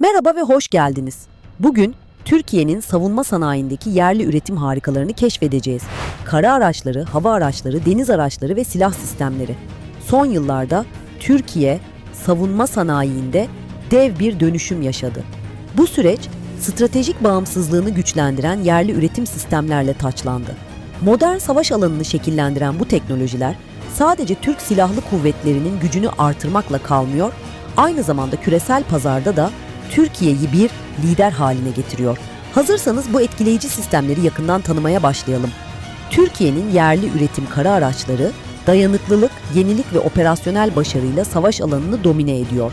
Merhaba ve hoş geldiniz. Bugün Türkiye'nin savunma sanayindeki yerli üretim harikalarını keşfedeceğiz. Kara araçları, hava araçları, deniz araçları ve silah sistemleri. Son yıllarda Türkiye savunma sanayinde dev bir dönüşüm yaşadı. Bu süreç stratejik bağımsızlığını güçlendiren yerli üretim sistemlerle taçlandı. Modern savaş alanını şekillendiren bu teknolojiler sadece Türk Silahlı Kuvvetleri'nin gücünü artırmakla kalmıyor, aynı zamanda küresel pazarda da Türkiye'yi bir lider haline getiriyor. Hazırsanız bu etkileyici sistemleri yakından tanımaya başlayalım. Türkiye'nin yerli üretim kara araçları dayanıklılık, yenilik ve operasyonel başarıyla savaş alanını domine ediyor.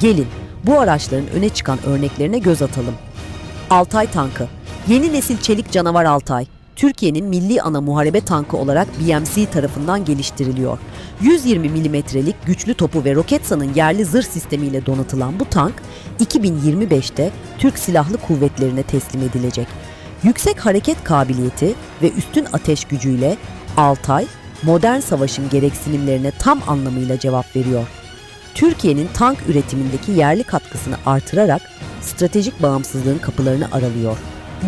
Gelin bu araçların öne çıkan örneklerine göz atalım. Altay tankı. Yeni nesil çelik canavar Altay. Türkiye'nin milli ana muharebe tankı olarak BMC tarafından geliştiriliyor. 120 milimetrelik güçlü topu ve Roketsan'ın yerli zırh sistemiyle donatılan bu tank 2025'te Türk Silahlı Kuvvetlerine teslim edilecek. Yüksek hareket kabiliyeti ve üstün ateş gücüyle Altay, modern savaşın gereksinimlerine tam anlamıyla cevap veriyor. Türkiye'nin tank üretimindeki yerli katkısını artırarak stratejik bağımsızlığın kapılarını aralıyor.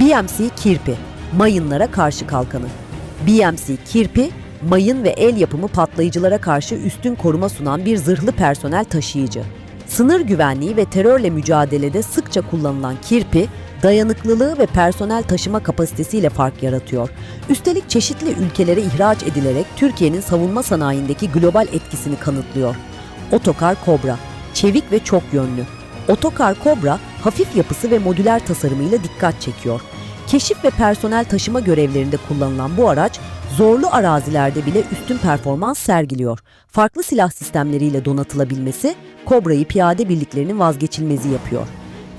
BMC Kirpi, mayınlara karşı kalkanı. BMC Kirpi, mayın ve el yapımı patlayıcılara karşı üstün koruma sunan bir zırhlı personel taşıyıcı. Sınır güvenliği ve terörle mücadelede sıkça kullanılan Kirpi, dayanıklılığı ve personel taşıma kapasitesiyle fark yaratıyor. Üstelik çeşitli ülkelere ihraç edilerek Türkiye'nin savunma sanayindeki global etkisini kanıtlıyor. Otokar Kobra, çevik ve çok yönlü. Otokar Kobra, hafif yapısı ve modüler tasarımıyla dikkat çekiyor. Keşif ve personel taşıma görevlerinde kullanılan bu araç, zorlu arazilerde bile üstün performans sergiliyor. Farklı silah sistemleriyle donatılabilmesi, Kobra'yı piyade birliklerinin vazgeçilmezi yapıyor.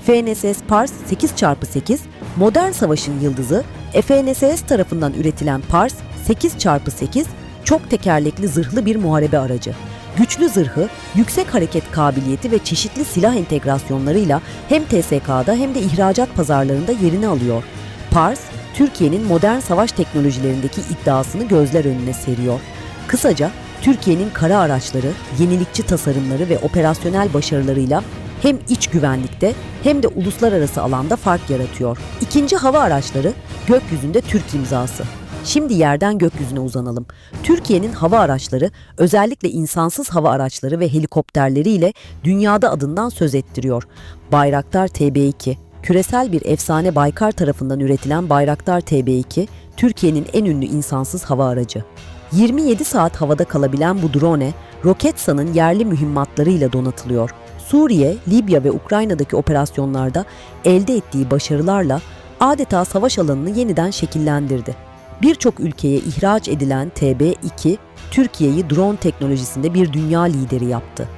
FNSS Pars 8x8, modern savaşın yıldızı, FNSS tarafından üretilen Pars 8x8, çok tekerlekli zırhlı bir muharebe aracı. Güçlü zırhı, yüksek hareket kabiliyeti ve çeşitli silah entegrasyonlarıyla hem TSK'da hem de ihracat pazarlarında yerini alıyor. Pars, Türkiye'nin modern savaş teknolojilerindeki iddiasını gözler önüne seriyor. Kısaca Türkiye'nin kara araçları, yenilikçi tasarımları ve operasyonel başarılarıyla hem iç güvenlikte hem de uluslararası alanda fark yaratıyor. İkinci hava araçları gökyüzünde Türk imzası. Şimdi yerden gökyüzüne uzanalım. Türkiye'nin hava araçları, özellikle insansız hava araçları ve helikopterleriyle dünyada adından söz ettiriyor. Bayraktar TB2, küresel bir efsane Baykar tarafından üretilen Bayraktar TB2, Türkiye'nin en ünlü insansız hava aracı. 27 saat havada kalabilen bu drone, Roketsan'ın yerli mühimmatlarıyla donatılıyor. Suriye, Libya ve Ukrayna'daki operasyonlarda elde ettiği başarılarla adeta savaş alanını yeniden şekillendirdi. Birçok ülkeye ihraç edilen TB2, Türkiye'yi drone teknolojisinde bir dünya lideri yaptı.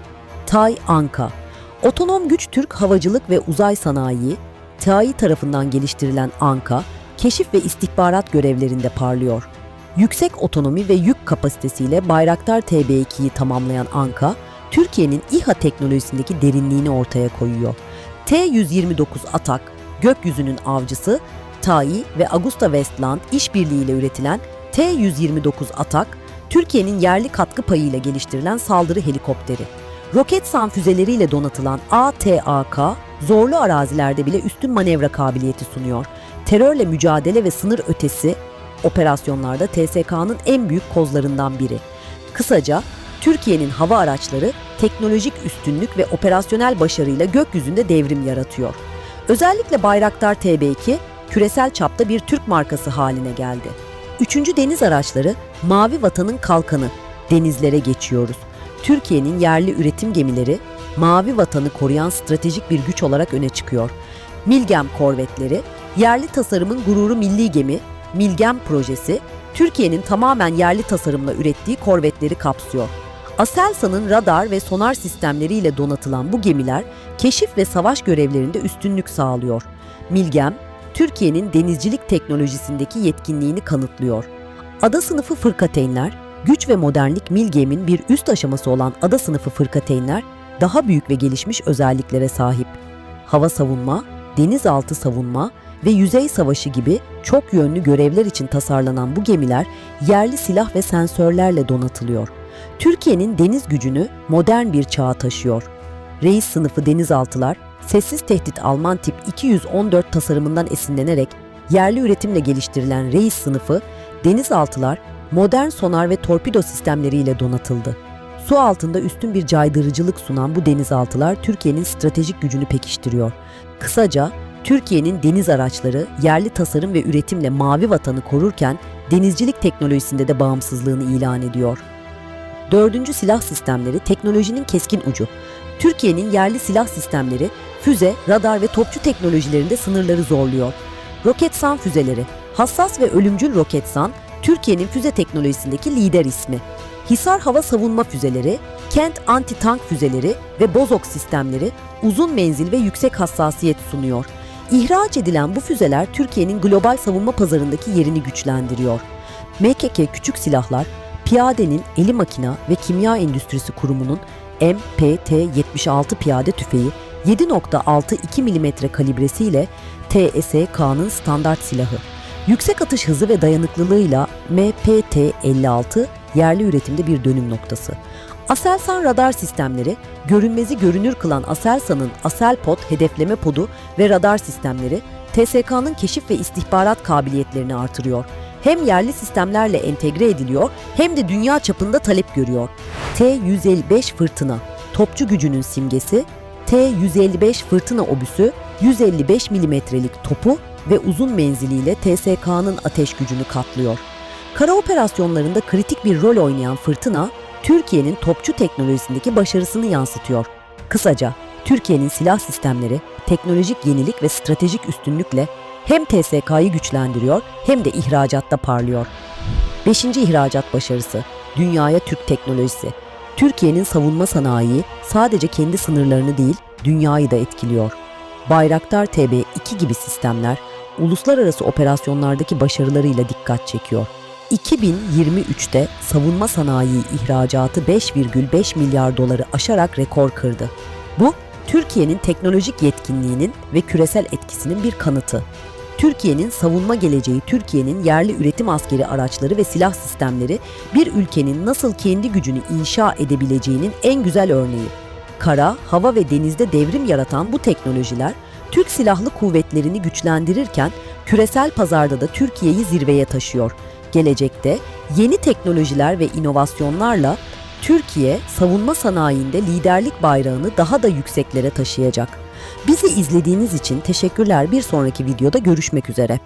Tay Anka, otonom güç Türk havacılık ve uzay sanayi, TAI tarafından geliştirilen Anka, keşif ve istihbarat görevlerinde parlıyor. Yüksek otonomi ve yük kapasitesiyle Bayraktar TB2'yi tamamlayan Anka, Türkiye'nin İHA teknolojisindeki derinliğini ortaya koyuyor. T-129 Atak, gökyüzünün avcısı, TAI ve Augusta Westland işbirliğiyle üretilen T-129 Atak, Türkiye'nin yerli katkı payıyla geliştirilen saldırı helikopteri. Roketsan füzeleriyle donatılan ATAK, zorlu arazilerde bile üstün manevra kabiliyeti sunuyor. Terörle mücadele ve sınır ötesi operasyonlarda TSK'nın en büyük kozlarından biri. Kısaca Türkiye'nin hava araçları teknolojik üstünlük ve operasyonel başarıyla gökyüzünde devrim yaratıyor. Özellikle Bayraktar TB2 küresel çapta bir Türk markası haline geldi. Üçüncü deniz araçları Mavi Vatan'ın kalkanı. Denizlere geçiyoruz. Türkiye'nin yerli üretim gemileri Mavi Vatan'ı koruyan stratejik bir güç olarak öne çıkıyor. Milgem korvetleri, yerli tasarımın gururu milli gemi, Milgem projesi, Türkiye'nin tamamen yerli tasarımla ürettiği korvetleri kapsıyor. Aselsan'ın radar ve sonar sistemleriyle donatılan bu gemiler keşif ve savaş görevlerinde üstünlük sağlıyor. Milgem, Türkiye'nin denizcilik teknolojisindeki yetkinliğini kanıtlıyor. Ada sınıfı fırkateynler, güç ve modernlik Milgem'in bir üst aşaması olan ada sınıfı fırkateynler daha büyük ve gelişmiş özelliklere sahip. Hava savunma, denizaltı savunma ve yüzey savaşı gibi çok yönlü görevler için tasarlanan bu gemiler yerli silah ve sensörlerle donatılıyor. Türkiye'nin deniz gücünü modern bir çağa taşıyor. Reis sınıfı denizaltılar Sessiz tehdit Alman tip 214 tasarımından esinlenerek yerli üretimle geliştirilen Reis sınıfı denizaltılar modern sonar ve torpido sistemleriyle donatıldı. Su altında üstün bir caydırıcılık sunan bu denizaltılar Türkiye'nin stratejik gücünü pekiştiriyor. Kısaca Türkiye'nin deniz araçları yerli tasarım ve üretimle mavi vatanı korurken denizcilik teknolojisinde de bağımsızlığını ilan ediyor. Dördüncü silah sistemleri teknolojinin keskin ucu. Türkiye'nin yerli silah sistemleri füze, radar ve topçu teknolojilerinde sınırları zorluyor. Roketsan füzeleri, hassas ve ölümcül Roketsan, Türkiye'nin füze teknolojisindeki lider ismi. Hisar hava savunma füzeleri, Kent anti-tank füzeleri ve Bozok sistemleri uzun menzil ve yüksek hassasiyet sunuyor. İhraç edilen bu füzeler Türkiye'nin global savunma pazarındaki yerini güçlendiriyor. MKK Küçük Silahlar, Piyade'nin Eli Makina ve Kimya Endüstrisi Kurumu'nun MPT-76 piyade tüfeği 7.62 mm kalibresiyle TSK'nın standart silahı. Yüksek atış hızı ve dayanıklılığıyla MPT-56 yerli üretimde bir dönüm noktası. Aselsan radar sistemleri, görünmezi görünür kılan Aselsan'ın Aselpod hedefleme podu ve radar sistemleri TSK'nın keşif ve istihbarat kabiliyetlerini artırıyor. Hem yerli sistemlerle entegre ediliyor hem de dünya çapında talep görüyor. T-155 Fırtına, topçu gücünün simgesi, T-155 Fırtına obüsü 155 milimetrelik topu ve uzun menziliyle TSK'nın ateş gücünü katlıyor. Kara operasyonlarında kritik bir rol oynayan Fırtına, Türkiye'nin topçu teknolojisindeki başarısını yansıtıyor. Kısaca, Türkiye'nin silah sistemleri teknolojik yenilik ve stratejik üstünlükle hem TSK'yı güçlendiriyor hem de ihracatta parlıyor. Beşinci ihracat başarısı, dünyaya Türk teknolojisi. Türkiye'nin savunma sanayi sadece kendi sınırlarını değil, dünyayı da etkiliyor. Bayraktar TB2 gibi sistemler uluslararası operasyonlardaki başarılarıyla dikkat çekiyor. 2023'te savunma sanayi ihracatı 5,5 milyar doları aşarak rekor kırdı. Bu, Türkiye'nin teknolojik yetkinliğinin ve küresel etkisinin bir kanıtı. Türkiye'nin savunma geleceği, Türkiye'nin yerli üretim askeri araçları ve silah sistemleri bir ülkenin nasıl kendi gücünü inşa edebileceğinin en güzel örneği. Kara, hava ve denizde devrim yaratan bu teknolojiler Türk Silahlı Kuvvetlerini güçlendirirken küresel pazarda da Türkiye'yi zirveye taşıyor. Gelecekte yeni teknolojiler ve inovasyonlarla Türkiye savunma sanayinde liderlik bayrağını daha da yükseklere taşıyacak. Bizi izlediğiniz için teşekkürler. Bir sonraki videoda görüşmek üzere.